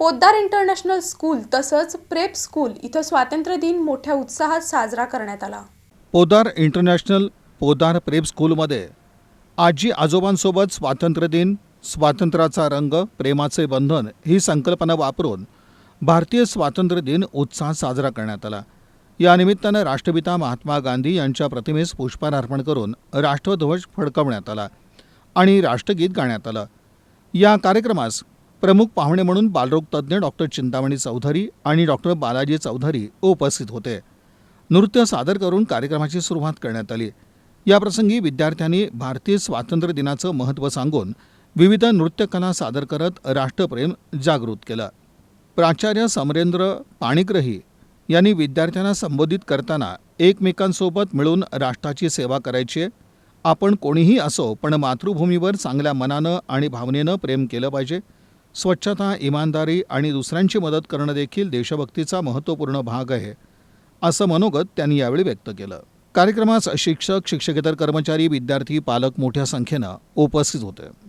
Poddar international school तसंच prep school इथं स्वातंत्र्य दिन मोठ्या उत्साहात साजरा करण्यात आला. पोदार इंटरनॅशनल पोदार प्रेप स्कूलमध्ये आजी आजोबांसोबत स्वातंत्र्य दिन स्वातंत्र्याचा रंग प्रेमाचे बंधन ही संकल्पना वापरून भारतीय स्वातंत्र्य दिन उत्साहात साजरा करण्यात आला. या निमित्तानं राष्ट्रपिता महात्मा गांधी यांच्या प्रतिमेस पुष्पहार अर्पण करून राष्ट्रध्वज फडकवण्यात आला आणि राष्ट्रगीत गाण्यात आलं. या कार्यक्रमास प्रमुख पाहुणे म्हणून बालरोगतज्ज्ञ डॉक्टर चिंतामणी चौधरी आणि डॉक्टर बालाजी चौधरी उपस्थित होते. नृत्य सादर करून कार्यक्रमाची सुरुवात करण्यात आली. याप्रसंगी विद्यार्थ्यांनी भारतीय स्वातंत्र्य दिनाचं महत्त्व सांगून विविध नृत्यकला सादर करत राष्ट्रप्रेम जागृत केलं. प्राचार्य समरेंद्र पाणिग्रही यांनी विद्यार्थ्यांना संबोधित करताना एकमेकांसोबत मिळून राष्ट्राची सेवा करायची आपण कोणीही असो पण मातृभूमीवर चांगल्या मनानं आणि भावनेनं प्रेम केलं पाहिजे स्वच्छता इमानदारी आणि दुसऱ्यांची मदत करणं देखील देशभक्तीचा महत्त्वपूर्ण भाग आहे असं मनोगत त्यांनी यावेळी व्यक्त केलं. कार्यक्रमास शिक्षक शिक्षकेतर कर्मचारी विद्यार्थी पालक मोठ्या संख्येनं उपस्थित होते.